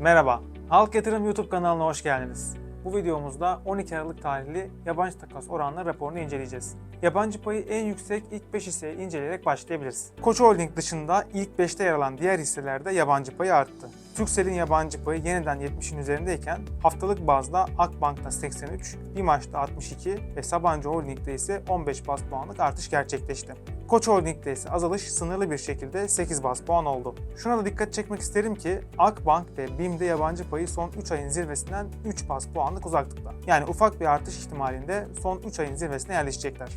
Merhaba, Halk Yatırım YouTube kanalına hoş geldiniz. Bu videomuzda 12 Aralık tarihli yabancı takas oranları raporunu inceleyeceğiz. Yabancı payı en yüksek ilk 5 hisseyi inceleyerek başlayabiliriz. Koç Holding dışında ilk 5'te yer alan diğer hisselerde yabancı payı arttı. Turkcell'in yabancı payı yeniden 70'in üzerindeyken haftalık bazda Akbank'ta 83, BİMAŞ'ta 62 ve Sabancı Holding'de ise 15 bas puanlık artış gerçekleşti. Koç Holding'de ise azalış sınırlı bir şekilde 8 bas puan oldu. Şuna da dikkat çekmek isterim ki Akbank ve BİM'de yabancı payı son 3 ayın zirvesinden 3 bas puanlık uzaklıkta. Yani ufak bir artış ihtimalinde son 3 ayın zirvesine yerleşecekler.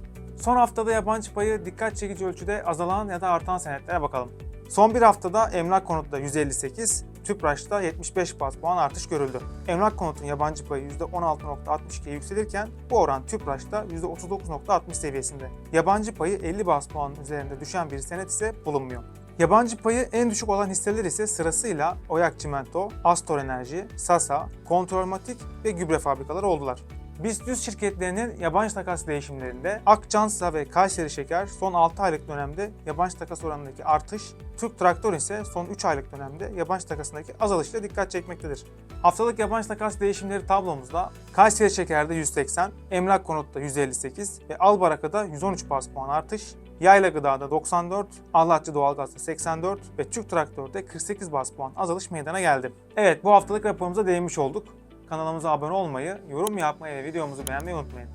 Son haftada yabancı payı dikkat çekici ölçüde azalan ya da artan senetlere bakalım. Son bir haftada emlak konutunda 158, Tüpraş'ta 75 bas puan artış görüldü. Emlak konutun yabancı payı %16.62'ye yükselirken bu oran Tüpraş'ta %39.60 seviyesinde. Yabancı payı 50 bas puanın üzerinde düşen bir senet ise bulunmuyor. Yabancı payı en düşük olan hisseler ise sırasıyla Oyak Çimento, Astor Enerji, Sasa, Kontrolmatik ve gübre fabrikaları oldular. BIST 100 şirketlerinin yabancı takas değişimlerinde Akçansa ve Kayseri Şeker son 6 aylık dönemde yabancı takas oranındaki artış, Türk Traktör ise son 3 aylık dönemde yabancı takasındaki azalışla dikkat çekmektedir. Haftalık yabancı takas değişimleri tablomuzda Kayseri Şeker'de 180, Emlak Konut'ta 158 ve Albaraka'da 113 bas puan artış, Yayla Gıda'da 94, Allahçı Doğalgaz'da 84 ve Türk Traktör'de 48 bas puan azalış meydana geldi. Evet bu haftalık raporumuza değinmiş olduk. Kanalımıza abone olmayı, yorum yapmayı ve videomuzu beğenmeyi unutmayın.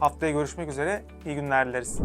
Haftaya görüşmek üzere, iyi günler dileriz.